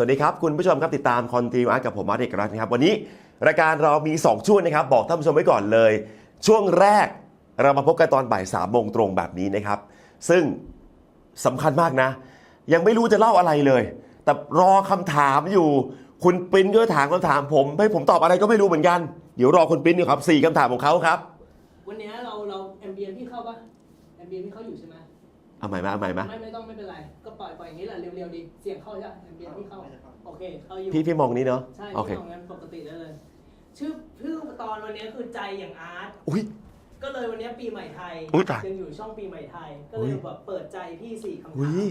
สวัสดีครับ คุณผู้ชมครับติดตามคอนติวอาร์กับผมมาร์ตเอกรัตน์นะครับวันนี้รายการเรามี 2 ช่วงนะครับ บอกท่านผู้ชมไว้ก่อนเลย ช่วงแรกเรามาพบกันตอนบ่ายสามโมงตรงแบบนี้นะครับ ซึ่งสำคัญมากนะ ยังไม่รู้จะเล่าอะไรเลย แต่รอคำถามอยู่ คุณปิ้นก็ถามคำถามผม ให้ผมตอบอะไรก็ไม่รู้เหมือนกัน เดี๋ยวรอคุณปิ้นอยู่ครับสี่คำถามของเขาครับ วันนี้เราเราแอมเบียนพี่เข้าปะแอมเบียนพี่เข้าอยู่ใช่ไหม เอาใหม่มาเอาใหม่มาไม่ไม่ต้องไม่เป็นไร ก็ปล่อยปล่อยอย่างนี้แหละเร็วๆดีเสียงเข้าใช่ไหมแอมเบียนพี่เข้าโอเคเข้าอยู่พี่พี่มองนี้เนาะใช่โอเคพี่มองงั้นปกติได้เลย ชื่อชื่อตอนวันนี้คือใจอย่างอาร์ตอุ้ยก็เลยวันนี้ปีใหม่ไทยอุ๊ยตายยังอยู่ช่องปีใหม่ไทย ก็เลอุ๊ยยแบบเปิดใจพี่สี่คำอุ้ถายม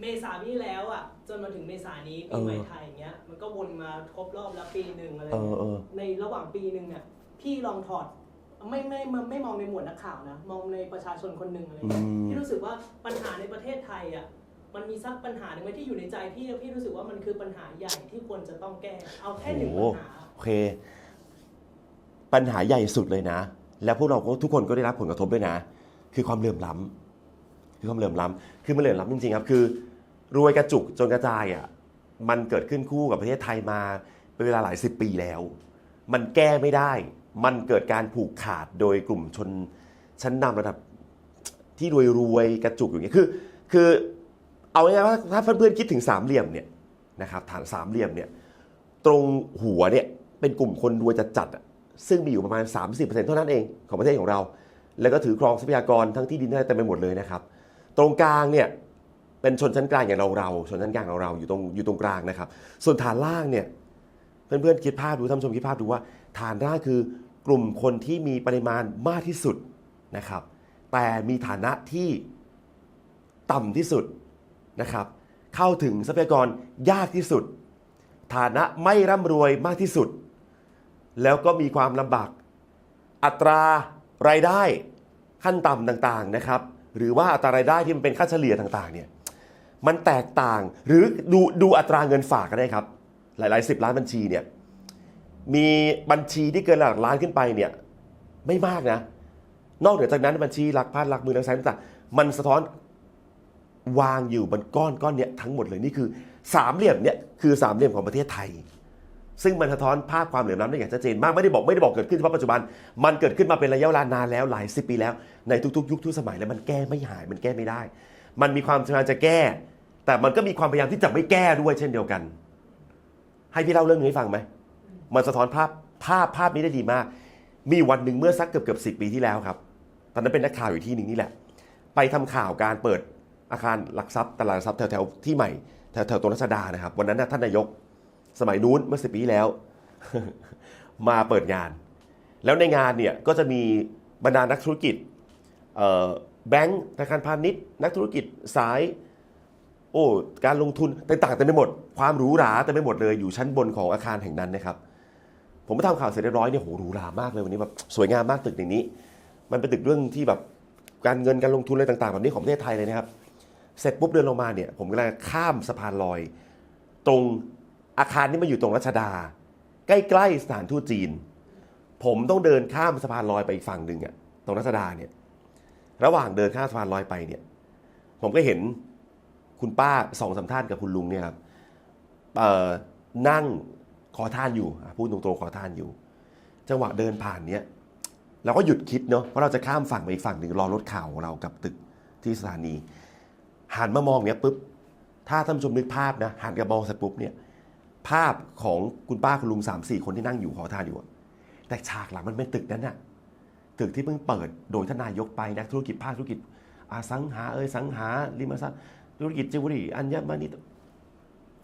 เมษาพี่แล้วอะ จนมาถึงเมษานี้ปีใหม่เออไทยอย่างเงี้ยมันก็วนมาครบรอบแล้วปีหนึ่งอะไรเออเงี้ยเออในระหว่างปีหนึ่งเนี่ยพี่ลองถอด ไม่ไม่ไม่ไม่มองในหมวดนักข่าวนะ มองในประชาชนคนหนึ่งอะไรอืเงี้ยมพี่รู้สึกว่าปัญหาในประเทศไทยอะมันมีสักปัญหาหนึ่งไหมที่อยู่ในใจพี่แล้วพี่รู้สึกว่ามันคือปัญหาใหญ่ที่ควรจะต้องแก้ เอาแค่หนึ่งโอ้ปัญหาโอเค ปัญหาใหญ่สุดเลยนะ แล้วพวกเราก็ทุกคนก็ได้รับผลกระทบด้วยนะ คือความเหลื่อมล้ำคือความเหลื่อมล้ำคือมันเหลื่อมล้ำจริงๆครับคือ รวยกระจุกจนกระจายอะมันเกิดขึ้นคู่กับประเทศไทยมาเป็นเวลาหลายสิบปีแล้ว มันแก้ไม่ได้ มันเกิดการผูกขาดโดยกลุ่มชนชั้นนำระดับที่รวยรวยๆกระจุกอย่างเงี้ยคือ คือเอาง่ายๆว่าถ้าเพื่อนๆคิดถึงสามเหลี่ยมเนี่ยนะครับฐานสามเหลี่ยมเนี่ยตรงหัวเนี่ยเป็นกลุ่มคนรวยจัดๆอะซึ่งมีอยู่ประมาณ 30%เท่านั้นเองของประเทศของเรา แล้วก็ถือครองทรัพยากรทั้งที่ดินได้เต็มไปหมดเลยนะครับ ตรงกลางเนี่ยเป็นชนชั้นกลางอย่างเราเราๆชนชั้นกลางของเราอยู่ตรงอยู่ตรงกลางนะครับ ส่วนฐานล่างเนี่ย เพื่อนๆคิดภาพดูท่านผู้ชมคิดภาพดูว่าฐานล่างคือ กลุ่มคนที่มีปริมาณมากที่สุดนะครับ แต่มีฐานะที่ต่ำที่สุดนะครับ เข้าถึงทรัพยากรยากที่สุด ฐานะไม่ร่ำรวยมากที่สุด แล้วก็มีความลำบาก อัตรารายได้ขั้นต่ำต่างๆนะครับ หรือว่าอัตรารายได้ที่มันเป็นค่าเฉลี่ยต่างๆเนี่ยมันแตกต่างหรือดูดูอัตราเงินฝากก็ได้ครับ หลายๆสิบล้านบัญชีเนี่ย มีบัญชีที่เกินหลักล้านขึ้นไปเนี่ยไม่มากนะ นอกเหนือจากนั้นบัญชีหลักพันหลักหมื่นหลักแสนต่างๆมันสะท้อนวางอยู่บนก้อนก้อนเนี้ยทั้งหมดเลยนี่คือสามเหลี่ยมเนี่ยคือสามเหลี่ยมของประเทศไทย ซึ่งมันสะท้อนภาพความเหลื่อมล้ำได้อย่างชัดเจนมากไม่ได้บอกไม่ได้บอกเกิดขึ้นเฉพาะปัจจุบัน มันเกิดขึ้นมาเป็นระยะเวลานานแล้วหลายสิบปีแล้วในทุกๆ ยุคทุกสมัยแล้วมันแก้ไม่หายมันแก้ไม่ได้ มันมีความพยายามจะแก้ แต่มันก็มีความพยายามที่จะไม่แก้ด้วยเช่นเดียวกัน ให้พี่เล่าเรื่องนี้ให้ฟังไหม มันสะท้อนภาพภาพภาพนี้ได้ดีมาก มีวันหนึ่งเมื่อสักเกือบเกือบสิปีที่แล้วครับ ตอนนั้นเป็นนักข่าวอยู่ที่หนึ่งนี่แหละ ไปทำข่าวการเปิดอาคารหลักทรัพย์ตลาดทรัพย์แถวๆที่ใหม่แถวๆตรงรัชดานะครับ วันนั้นน่ะท่านนายก สมัยนู้นเมื่อสิปีแล้ว มาเปิดงาน แล้วในงานเนี่ยก็จะมีบรรดานักธุรกิจเอ่อแบงก์ธนาคารพาณิชย์ นักธุรกิจสาย โอ้การลงทุนต่างๆเต็มไปหมด ความหรูหราเต็มไปหมดเลยอยู่ชั้นบนของอาคารแห่งนั้นนะครับ ผมไปทำข่าวเสร็จเรียบร้อยเนี่ยโหหรูหรามากเลยวันนี้แบบสวยงามมากตึกอย่างนี้ มันเป็นตึกเรื่องที่แบบการเงินการลงทุนอะไรต่างๆ แบบนี้ของประเทศไทยเลยนะครับ เสร็จปุ๊บเดินลงมาเนี่ย ผมกำลังข้ามสะพานลอย ตรงอาคารที่มันอยู่ตรงรัชดา ใกล้ๆสถานทูตจีน ผมต้องเดินข้ามสะพานลอยไปอีกฝั่งหนึ่งอะตรงรัชดาเนี่ย ระหว่างเดินข้ามสะพานลอยไปเนี่ย ผมก็เห็นคุณป้าสองสามท่านกับคุณลุงเนี่ยครับนั่ง ขอทานอยู่พูดตรงๆขอทานอยู่ จังหวะเดินผ่านเนี้ยเราก็หยุดคิดเนาะเพราะเราจะข้ามฝั่งไปอีกฝั่งหนึ่งรอรถข่าวของเรากับตึกที่สถานีหันมามองเนี้ยปุ๊บถ้าท่านผู้ชมนึกภาพนะหันกระมองเสร็จปุ๊บเนี่ยภาพของคุณป้าคุณลุงสามสี่คนที่นั่งอยู่ขอทานอยู่แต่ฉากหลังมันเป็นตึกนั้นน่ะตึกที่เพิ่งเปิดโดยทานนายกไปนักธุรกิจภาคธุรกิจอาสังหาเอยสังหาริมทรัพย์ธุรกิจจิวเวลรี่อัญมณี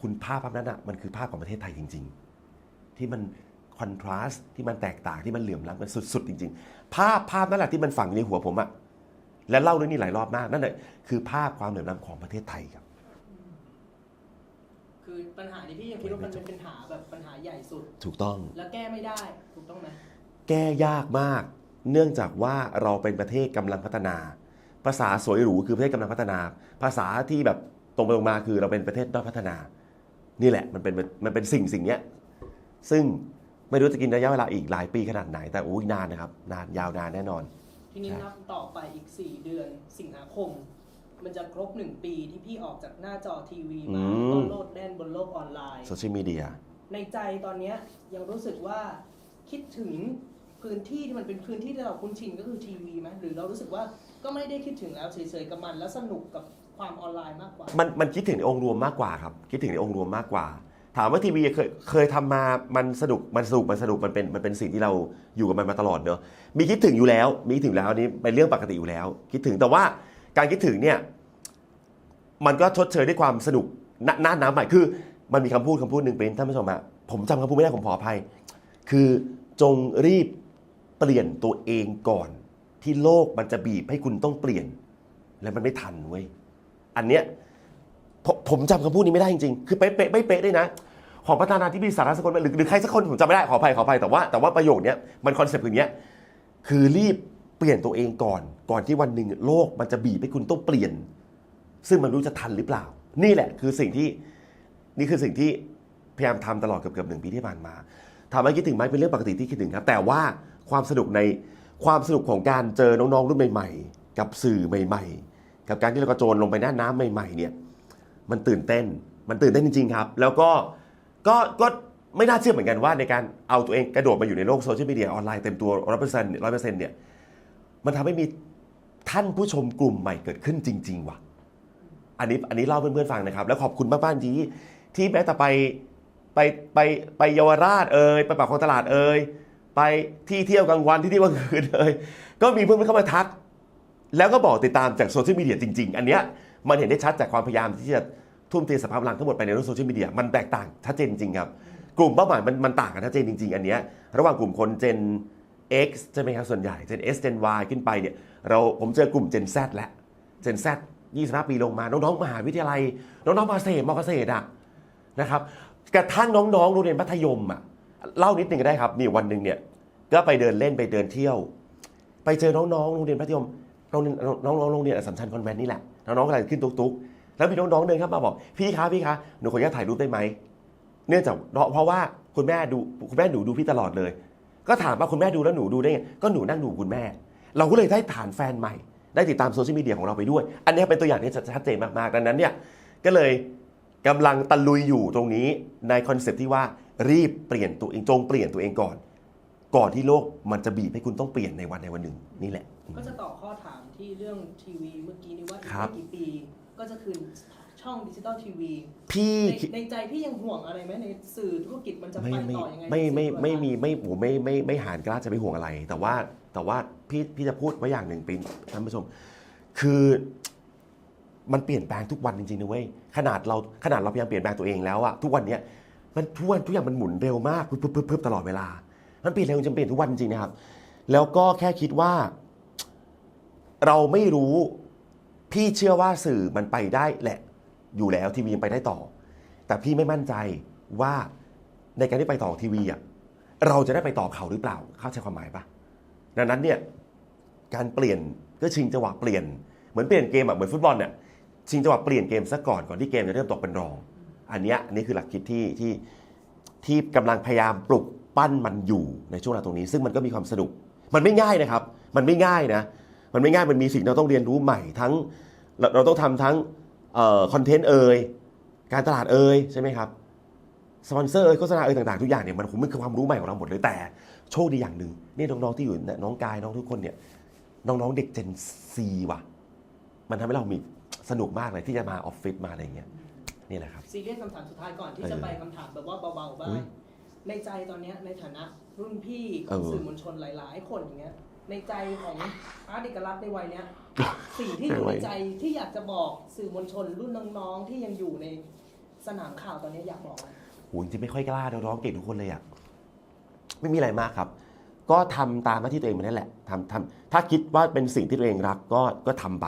คุณภาพภาพนั้นอะมันคือภาพของประเทศไทยจริง ๆ ที่มันคอนทราสต์ที่มันแตกต่างที่มันเหลื่อมล้ำกันสุดๆ จริง ๆ ภาพภาพนั่นแหละที่มันฝังอยู่ในหัวผมอะและเล่าเรื่องนี้หลายรอบมากนั่นแหละคือภาพความเหลื่อมล้ำของประเทศไทยครับ คือปัญหาที่พี่ยังคิดว่ามันเป็นปัญหาแบบปัญหาใหญ่สุด ถูกต้อง แล้วแก้ไม่ได้ถูกต้องไหมแก้ยากมาก เนื่องจากว่าเราเป็นประเทศกำลังพัฒนา ภาษาสวยหรูคือประเทศกำลังพัฒนา ภาษาที่แบบตรงไปตรงมาคือเราเป็นประเทศด้อยพัฒนา นี่แหละมันเป็นมันเป็นสิ่งสิ่งเนี้ย ซึ่งไม่รู้จะกินระยะเวลาอีกหลายปีขนาดไหน แต่อุ้ยนานนะครับ นานยาวนานแน่นอน ทีนี้ใช่นับต่อไปอีก 4 เดือนสิงหาคม มันจะครบหนึ่งปีที่พี่ออกจากหน้าจอทีวีอืมามก็โลดแล่นบนโลกออนไลน์โซเชียลมีเดียในใจตอนเนี้ยยังรู้สึกว่าคิดถึงพื้นที่ที่มันเป็นพื้นที่ที่เราคุ้นชินก็คือทีวีไหมหรือเรารู้สึกว่าก็ไม่ได้คิดถึงแล้วเฉยๆกับมันแล้วสนุกกับความออนไลน์มากกว่า มันมันคิดถึงในองค์รวมมากกว่าครับ คิดถึงในองค์รวมมากกว่า ถามว่าทีวีเคยเคยทำมามันสนุกมันสนุกมันสนุกมันเป็นมันเป็นสิ่งที่เราอยู่กับมันมาตลอดเนอะมีคิดถึงอยู่แล้ว มีคิดถึงแล้วอันนี้เป็นเรื่องปกติอยู่แล้ว คิดถึงแต่ว่าการคิดถึงเนี่ยมันก็ชดเชยด้วยความสนุกหน้าหน้าน้ำใหม่คือ มันมีคำพูดคำพูดหนึ่งเป็นท่านผู้ชมอะผมจำคำพูดไม่ได้ผมขออภัย คือจงรีบเปลี่ยนตัวเองก่อน ที่โลกมันจะบีบให้คุณต้องเปลี่ยน แล้วมันไม่ทันเว้ยอันเนี้ยผมผมจำคำพูดนี้ไม่ได้จริงๆ คือเป๊ะๆไม่เป๊ะด้วยนะ ของประธานาธิบดีสหรัฐสักคนหรือหรือใครสักคนผมจำไม่ได้ขออภัยขออภัยแต่ว่าแต่ว่าประโยคเนี้ยมันคอนเซปต์อย่างเนี้ยคือรีบเปลี่ยนตัวเองก่อน ก่อนที่วันหนึ่งโลกมันจะบีบให้คุณต้องเปลี่ยน ซึ่งมันรู้จะทันหรือเปล่า นี่แหละคือสิ่งที่นี่คือสิ่งที่พยายามทำตลอดเกือบเกือบหนึ่งปีที่ผ่านมาถามว่าคิดถึงไหมเป็นเรื่องปกติที่คิดถึงครับ แต่ว่าความสนุกในความสนุกของการเจอน้องๆรุ่นใหม่ ๆ กับสื่อใหม่ ๆ กับการที่เรากระโจนลงไปหน้าน้ำใหม่ ๆ เนี่ย มันตื่นเต้น มันตื่นเต้นจริง ๆ ครับ แล้วก็ ก็ก็ไม่น่าเชื่อเหมือนกันว่าในการเอาตัวเองกระโดดมาอยู่ในโลกโซเชียลมีเดียออนไลน์เต็มตัวร้อยเปอร์เซ็นต์ร้อยเปอร์เซ็นต์เนี่ยมันทำให้มีท่านผู้ชมกลุ่มใหม่เกิดขึ้นจริง ๆ ว่ะ อันนี้อันนี้เล่าเพื่อนๆฟังนะครับ แล้วขอบคุณมากๆที่ที่แม้แต่ไปไปไปไปเยาวราชเอ่ยไปปากคลองตลาดเอ่ยไปที่เที่ยวกลางวันที่เที่ยวกลางคืนเอ่ยก็มีเพื่อนๆเข้ามาทัก แล้วก็บอกติดตามจากโซเชียลมีเดียจริง ๆ อันเนี้ยมันเห็นได้ชัดจากความพยายามที่จะ ทุ่มเทสภาพพลังทั้งหมดไปในโลกโซเชียลมีเดียมันแตกต่างชัดเจนจริงๆครับ กลุ่มเป้าหมายมันมันต่างกันชัดเจนจริง ๆ อันเนี้ยระหว่างกลุ่มคน Gen X ใช่ไหมครับส่วนใหญ่ Gen S Gen Y ขึ้นไปเนี่ยเราผมเจอกลุ่ม Gen Z แล้ว Gen Z 25 ปีลงมา น้องๆมหาวิทยาลัย น้องๆมอเกษตรมอเกษตรอะนะครับกระทั่งน้องๆโรงเรียนมัธยมอะเล่านิดนึงก็ได้ครับนี่วันหนึ่งเนี่ยก็ไปเดินเล่นไปเดินเที่ยว ไปเจอน้องๆโรงเรียนมัธยมโรงเรียน้องๆโรงเรียนอัสสัมชัญคอนแวนต์นี่แหละน้องๆกำลังขึ้นตุ๊กๆ แล้วมีน้องๆเดินเข้ามาบอกพี่คะพี่คะหนูขออนุญาตถ่ายรูปได้ไหมเนื่องจากเพราะว่าคุณแม่ดูคุณแม่หนูดูพี่ตลอดเลย ก็ถามว่าคุณแม่ดูแล้วหนูดูได้ไงก็หนูนั่งดูคุณแม่ เราก็เลยได้ฐานแฟนใหม่ ได้ติดตามโซเชียลมีเดียของเราไปด้วย อันนี้เป็นตัวอย่างที่ชัดเจนมากๆดังนั้นเนี่ยก็เลยกำลังตะลุยอยู่ตรงนี้ในคอนเซปต์ที่ว่ารีบเปลี่ยนตัวเองจงเปลี่ยนตัวเองก่อน ก่อนที่โลกมันจะบีบให้คุณต้องเปลี่ยนในวันในวันหนึ่งนี่แหละ ก็จะต่อข้อถามที่เรื่องทีวีเมื่อกี้นี้ว่าอีกครับไม่กี่ปี ก็จะคืนช่องดิจิตอลทีวีพี่ในคิดในใจพี่ยังห่วงอะไรไหมในสื่อธุรกิจมันจะไปไม่ไม่ต่อยังไงไม่ไม่ในไม่สื่อมีไม่ผมไม่ไม่ไม่หานกล้าจะไปห่วงอะไร แต่ว่าแต่ว่าพี่พี่จะพูดไว้อย่างหนึ่งเป็นท่านผู้ชม คือมันเปลี่ยนแปลงทุกวันจริงๆนะเว้ยขนาดเราขนาดเราพยายามเปลี่ยนแปลงตัวเองแล้วอะทุกวันเนี้ยมันทุกวันทุกอย่างมันหมุนเร็วมากพึบพึบพึบพึบตลอดเวลา มันเปลี่ยนเร็วจนเปลี่ยนทุกวันจริงๆนะครับ แล้วก็แค่คิดว่า เราไม่รู้ พี่เชื่อว่าสื่อมันไปได้แหละ อยู่แล้วทีวียังไปได้ต่อ แต่พี่ไม่มั่นใจว่าในการที่ไปต่อทีวีอะเราจะได้ไปต่อเขาหรือเปล่า เข้าใจความหมายปะดังนั้นเนี่ยการเปลี่ยนก็ชิงจังหวะเปลี่ยนเหมือนเปลี่ยนเกมอะเหมือนฟุตบอลเนี่ยชิงจังหวะเปลี่ยนเกมซะก่อนก่อนที่เกมจะเริ่มตกเป็นรอง อันนี้อันนี้คือหลักคิดที่ที่ที่กำลังพยายามปลุกปั้นมันอยู่ในช่วงเวลาตรงนี้ ซึ่งมันก็มีความสนุก มันไม่ง่ายนะครับ มันไม่ง่ายนะ มันไม่ง่ายมันมีสิ่งที่เราต้องเรียนรู้ใหม่ทั้ง เราเราต้องทำทั้งคอนเทนต์เอ่ยการตลาดเอ่ยใช่ไหมครับสปอนเซอร์เอ่ยโฆษณาเอ่ยต่างๆทุกอย่างเนี่ยมันคงมันคือความรู้ใหม่ของเราหมดเลยแต่โชคดีอย่างหนึ่งนี่น้องๆที่อยู่เนี่ยน้องกายน้องทุกคนเนี่ยน้องๆเด็กเจนซีว่ะ มันทำให้เรามีสนุกมากเลยที่จะมาออฟฟิศมาอะไรอย่างเงี้ยนี่แหละครับซีเรียสคำถามสุดท้ายก่อนที่เออจะไปคำถามแบบว่าเบาๆบ้าอุ๊งยในใจตอนเนี้ยในฐานะรุ่นพี่ขเอองอสื่อมวลชนหลาย ๆ คนอย่างเงี้ย ในใจของอาร์ตเอกลักษณ์ในวัยเนี้ย สิ่งที่อยู่ในใจที่อยากจะบอกสื่อมวลชนรุ่นน้องๆที่ยังอยู่ในสนามข่าวตอนเนี้ยอยากบอกอะไรโหจริงๆไม่ค่อยกล้าน้องๆเก่งทุกคนเลยอะไม่มีอะไรมากครับ ก็ทำตามหน้าที่ตัวเองมานั่นแหละทำทำถ้าคิดว่าเป็นสิ่งที่ตัวเองรักก็ก็ทำไป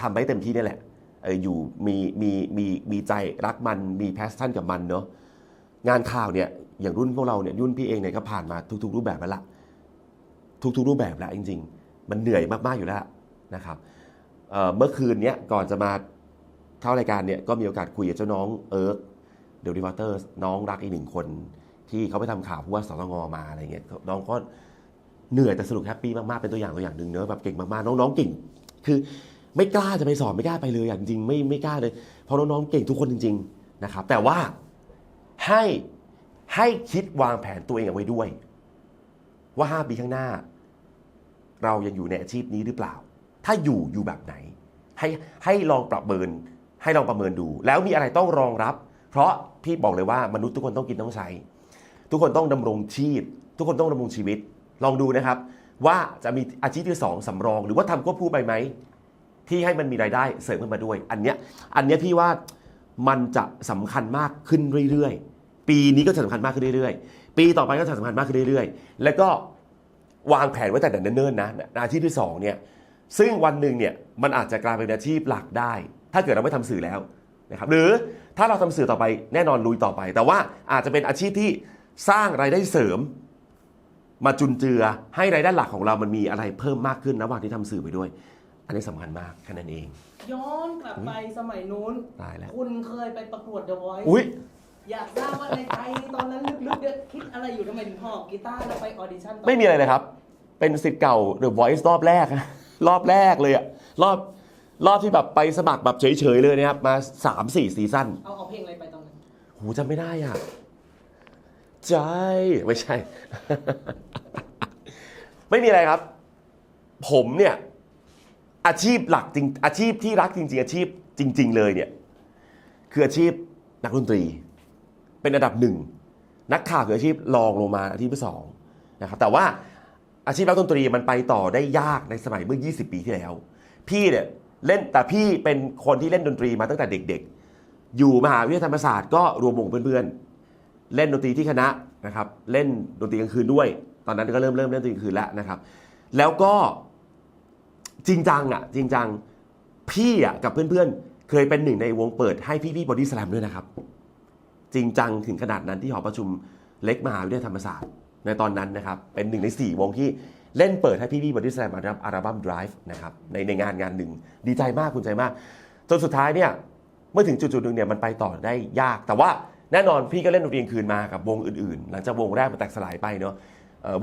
ทำไปเต็มที่นี่แหละเอออยู่มีมีมีมีใจรักมันมีแพชชั่นกับมันเนาะงานข่าวเนี่ยอย่างรุ่นพวกเราเนี่ยรุ่นพี่เองเนี่ยก็ผ่านมาทุก ๆ รูปแบบแล้วละ ทุกๆรูปแบบแล้วจริง ๆ มันเหนื่อยมากๆอยู่แล้วนะครับเเมื่อคืนเนี้ยก่อนจะมาเข้ารายการเนี่ยก็มีโอกาสคุยกับเจ้าน้องเอิร์กเดลิวอเตอร์น้องรักอีกหนึ่งคน ที่เขาไปทำข่าวผู้ว่าสตงมาอะไรเงี้ยน้องก็เหนื่อยแต่สนุกแฮปปี้มากๆเป็นตัวอย่างตัวอย่างหนึ่งเนอะแบบเก่งมากๆน้องๆเก่ง คือไม่กล้าจะไปสอนไม่กล้าไปเลยอะจริงๆไม่ไม่กล้าเลยเพราะน้องๆเก่งทุกคนจริง ๆนะครับ แต่ว่าให้ให้คิดวางแผนตัวเองเอาไว้ด้วย ว่าห้าปีข้างหน้า เรายังอยู่ในอาชีพนี้หรือเปล่า ถ้าอยู่อยู่แบบไหน ให้ให้ลองประเมิน ให้ลองประเมินดู แล้วมีอะไรต้องรองรับ เพราะพี่บอกเลยว่ามนุษย์ทุกคนต้องกินต้องใช้ ทุกคนต้องดำรงชีพ ทุกคนต้องดำรงชีวิต ลองดูนะครับ ว่าจะมีอาชีพที่สองสำรอง หรือว่าทำควบคู่ไปไหมที่ให้มันมีรายได้เสริมขึ้นมาด้วย อันเนี้ยอันเนี้ยพี่ว่ามันจะสำคัญมากขึ้นเรื่อยๆ ปีนี้ก็จะสำคัญมากขึ้นเรื่อยๆ ปีต่อไปก็จะสำคัญมากขึ้นเรื่อยๆ แล้วก็ วางแผนไว้แต่เนิ่นๆนะอาชีพที่สองเนี่ยซึ่งวันหนึ่งเนี่ยมันอาจจะกลายเป็นอาชีพหลักได้ ถ้าเกิดเราไม่ทำสื่อแล้วนะครับหรือถ้าเราทำสื่อต่อไปแน่นอนลุยต่อไป แต่ว่าอาจจะเป็นอาชีพที่สร้างรายได้เสริม มาจุนเจือให้รายได้หลักของเรามันมีอะไรเพิ่มมากขึ้นระหว่างที่ทำสื่อไปด้วย อันนี้สำคัญมากแค่นั้นเอง ย้อนกลับไปสมัยนู้นตายแล้วคุณเคยไปประกวด The Voice อุ้ย อยากทราบว่าในใจตอนนั้นลึกๆเนี่ยคิดอะไรอยู่ทำไมถึงหอบกีตาร์แล้วไปออดิชั่นต่ไม่มีอะไรเลยครับ เป็นสิทธิ์เก่า The Voice รอบแรกอะรอบแรกเลยอะรอบรอบที่แบบไปสมัครแบบเฉยๆเลยนะครับ มา 3 4ซีซั่นเอาเอาเพลงอะไรไปตอนนั้นหูจำไม่ได้อะใจไม่ใช่ ไม่มีอะไรครับ ผมเนี่ย อาชีพหลักจริงอาชีพที่รักจริง ๆ อาชีพจริง ๆ เลยเนี่ย คืออาชีพนักดนตรี เป็นอันดับหนึ่งนักข่าวคืออาชีพรองลงมาอาชีพที่สองนะครับแต่ว่าอาชีพนักดนตรีมันไปต่อได้ยากในสมัยเมื่อ 20 ปีที่แล้ว พี่เนี่ยเล่นแต่พี่เป็นคนที่เล่นดนตรีมาตั้งแต่เด็กๆ อยู่มหาวิทยาลัยธรรมศาสตร์ก็รวมวงเพื่อนๆ เล่นดนตรีที่คณะนะครับเล่นดนตรีกลางคืนด้วย ตอนนั้นก็เริ่มเริ่มเล่นดนตรีกลางคืนแล้วนะครับ แล้วก็จริงจังอะจริงจังพี่อะกับเพื่อนๆ เคยเป็นหนึ่งในวงเปิดให้พี่ๆบอดี้สแลมด้วยนะครับ จริงจังถึงขนาดนั้นที่หอประชุมเล็กมหาวิทยาลัยธรรมศาสตร์ ในตอนนั้นนะครับ เป็นหนึ่งในสี่วงที่เล่นเปิดให้พี่ๆบอดี้สแลมรับอัลบั้ม Drive นะครับในในงานงานหนึ่งดีใจมากคุณใจมาก จนสุดท้ายเนี่ยเมื่อถึงจุดๆหนึ่งเนี่ยมันไปต่อได้ยาก แต่ว่าแน่นอนพี่ก็เล่นดนตรีกลางคืนมากับวงอื่นๆ หลังจากวงแรกมันแตกสลายไปเนาะ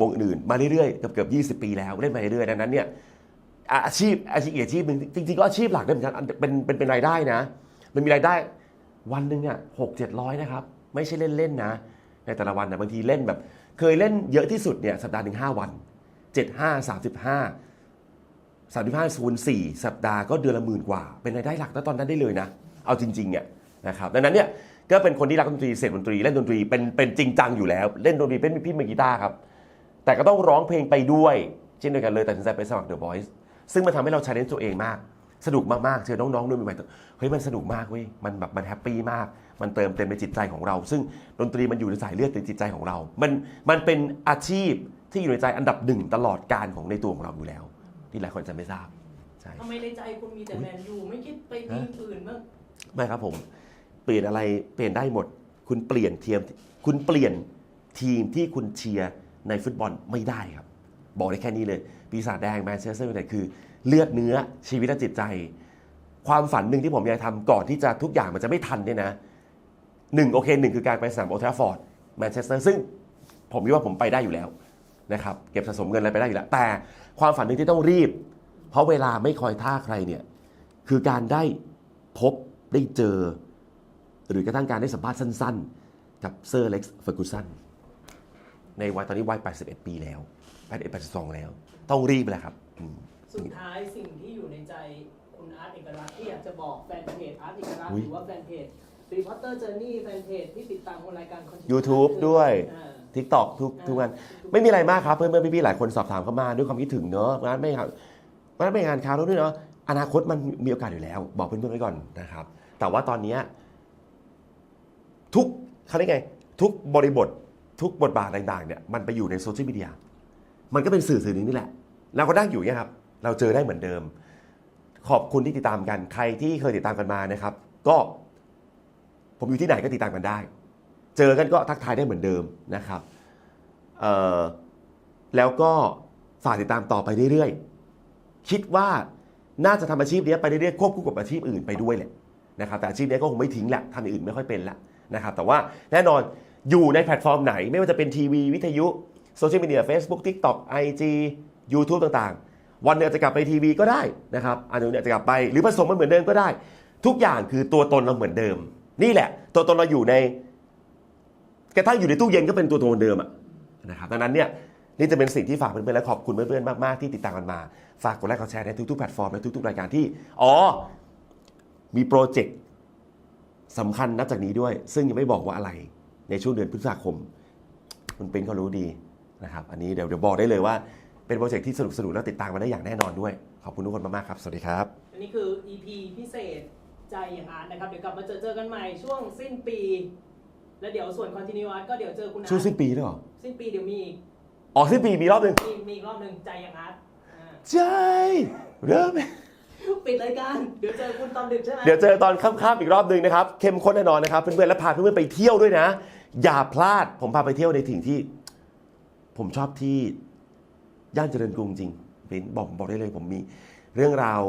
วงอื่นๆมาเรื่อยๆเกือบเกือบ20 ปีแล้วเล่นมาเรื่อยๆดังนั้นเนี่ยอาชีพอาชีพอีกอาชีพหนึ่งจริงๆก็อาชีพหลักได้เหมือนกันอันเป็นเป็นเป็นรายได้นะ มันมีรายได้ วันหนึ่งเนี่ยหกเจ็ดร้อยนะครับ ไม่ใช่เล่นๆนะ ในแต่ละวันนะบางทีเล่นแบบ เคยเล่นเยอะที่สุดเนี่ยสัปดาห์หนึ่งห้าวันเจ็ดห้าสามสิบห้าสามสิบห้าศูนย์สี่สัปดาห์ก็เดือนละหมื่นกว่า เป็นรายได้หลักตั้งตอนนั้นได้เลยนะ เอาจริงๆเนี่ยนะครับดังนั้นเนี่ยก็เป็นคนที่รักดนตรีเสพดนตรีเล่นดนตรีเป็นเป็นจริงจังอยู่แล้ว เล่นดนตรีเป็นพี่มือกีตาร์ครับแต่ก็ต้องร้องเพลงไปด้วย เช่นเดียวกันเลยตัดสินใจไปสมัคร The Voice ซึ่งมันทำให้เราชาเลนจ์ตัวเองมาก สนุกมากๆเจอน้องๆด้วยใหม่ๆเฮ้ยมันสนุกมากเว้ยมันแบบมันแฮปปี้มาก มันเติมเต็มในจิตใจของเรา ซึ่งดนตรีมันอยู่ในสายเลือดในจิตใจของเรา มันมันเป็นอาชีพที่อยู่ในใจอันดับหนึ่งตลอดการของในตัวของเราอยู่แล้ว ที่หลายคนจะไม่ทราบใช่ทำไมในใจคุณมีแต่แมนยูไม่คิดไปทีมอื่นบ้างไม่ครับผม เปลี่ยนอะไรเปลี่ยนได้หมด คุณเปลี่ยนทีมคุณเปลี่ยนทีมที่คุณเชียร์ในฟุตบอลไม่ได้ครับ บอกได้แค่นี้เลย ปีศาจแดงแมนเชสเตอร์ยูไนเต็ดคือเลือดเนื้อชีวิตและจิตใจ ความฝันหนึ่งที่ผมอยากทำก่อนที่จะทุกอย่างมันจะไม่ทันเนี่ยนะหนึ่งโอเคหนึ่งคือการไปสนามโอทราฟอร์ดแมนเชสเตอร์ซึ่งผมคิดว่าผมไปได้อยู่แล้วนะครับเก็บสะสมเงินอะไรไปได้อยู่แล้ว แต่ความฝันหนึ่งที่ต้องรีบ เพราะเวลาไม่คอยท่าใครเนี่ยคือการได้พบได้เจอ หรือกระทั่งการได้สัมภาษณ์สั้น ๆ กับเซอร์เล็กซ์เฟอร์กูสันในวัยตอนนี้วัย 81 ปีแล้ว 81 82 แล้ว ต้องรีบแหละครับอืม สุดท้ายสิ่งที่อยู่ในใจคุณอาร์ตเอกลักษณ์ที่อยากจะบอกแฟนเพจอาร์ตเอกลักษณ์อุ๊ยหรือว่าแฟนเพจรีพอร์เตอร์เจอร์นี่แฟนเพจที่ติดตามรายการ Continuous YouTube ด้วย อ่า TikTok ทุกทุกวันไม่มีอะไรมากครับ เพื่อนๆพี่ๆหลายคนสอบถามเข้ามาด้วยความคิดถึงเนอะงั้นไม่ครับงั้นไม่งานข่าวแล้วด้วยเนาะอนาคตมันมีโอกาสอยู่แล้ว บอกเพื่อนๆไว้ก่อนนะครับ แต่ว่าตอนเนี้ยทุกเขาเรียกไง ทุกบริบททุกบทบาทต่างๆเนี่ยมันไปอยู่ในโซเชียลมีเดีย มันก็เป็นสื่อสื่อหนึ่งนี่แหละ เราก็นั่งอยู่เนี่ยครับ เราเจอได้เหมือนเดิม ขอบคุณที่ติดตามกัน ใครที่เคยติดตามกันมานะครับ ก็ผมอยู่ที่ไหนก็ติดตามกันได้ เจอกันก็ทักทายได้เหมือนเดิมนะครับแล้วก็ฝากติดตามต่อไปเรื่อยๆ คิดว่าน่าจะทำอาชีพนี้ไปเรื่อยๆ ควบคู่กับอาชีพอื่นไปด้วยแหละนะครับ แต่อาชีพนี้ก็คงไม่ทิ้งแหละทำอื่นไม่ค่อยเป็นละนะครับ แต่ว่าแน่นอนอยู่ในแพลตฟอร์มไหน ไม่ว่าจะเป็นทีวีวิทยุ โซเชียลมีเดีย Facebook TikTok IG YouTube ต่างๆ วันหนึงอาจจะกลับไปทีวีก็ได้นะครับอันหนึงอาจจะกลับไปหรือผสมมันเหมือนเดิมก็ได้ ทุกอย่างคือตัวตนเราเหมือนเดิม นี่แหละ ตัวตนเราอยู่ในกระทั่งอยู่ในตู้เย็นก็เป็นตัวตนเดิมอะนะครับดังนั้นเนี่ยนี่จะเป็นสิ่งที่ฝากเพื่อนๆและขอบคุณเพื่อนๆมากๆที่ติดตามกันมา ฝากกดไลค์กดแชร์ในทุกๆแพลตฟอร์มและทุกๆรายการที่อ๋อมีโปรเจกต์สำคัญนับจากนี้ด้วย ซึ่งยังไม่บอกว่าอะไรในช่วงเดือนพฤษภาคม คุณเป็นเขารู้ดี นะครับอันนี้เดี๋ยวเดี๋ยวบอกได้เลยว่าเป็นโปรเจกต์ที่สนุกสนุกและติดตามมาได้อย่างแน่นอนด้วย ขอบคุณทุกคนมากๆครับ สวัสดีครับ อันนี้คือ EP พิเศษใจอย่างนั้นนะครับ เดี๋ยวกลับมาเจอเจอกันใหม่ช่วงสิ้นปี แล้วเดี๋ยวส่วน continue art ก็เดี๋ยวเจอคุณอาร์ตช่วงสิ้นปีด้วยเหรอสิ้นปีเดี๋ยวมีอีกอ๋อสิ้นปีมีรอบหนึ่งมีมีอีกรอบหนึ่งใจอย่างอาร์ตอ่าใจเริ่ม ปิดรายการเดี๋ยวเจอคุณตอนดึกใช่ไหม เดี๋ยวเจอตอนค่ำๆอีกรอบหนึ่งนะครับ เข้มข้นแน่นอนนะครับ เพื่อนๆ และพาเพื่อนๆ ไปเที่ยวด้วยนะ อย่าพลาดผมพาไปเที่ยวในถิ่งที่ ผมชอบที่ย่านเจริญกรุงจริงเป็นบอกบอกได้เลย ผมมีเรื่องราว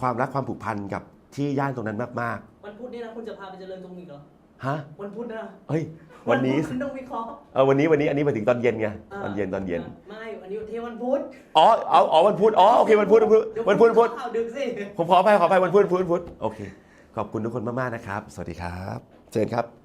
ความรักความผูกพันกับที่ย่านตรงนั้นมากวันพุธนี่นะคุณจะพาไปเจริญตรงอีกเหรอ ๆฮะวันพุธนะเฮ้ย วันนี้พุธคุณต้องวิเคราะห์เออวันนี้วันนี้อันนี้มาถึงตอนเย็นไงาตอนเย็นตอนเย็นไม่วันนี้วันที่วันพุธอ๋อเอาอ๋อวันพุธอ๋อโอเควันพุธวันพุธเดี๋ยววันพุธวันพุธ ข่าวดึกสิ ผมขออภัยขออภัยวันพุธวันพุธวันพุธโอเค ขอบคุณทุกคนมาก ๆ นะครับ สวัสดีครับ เชิญครับ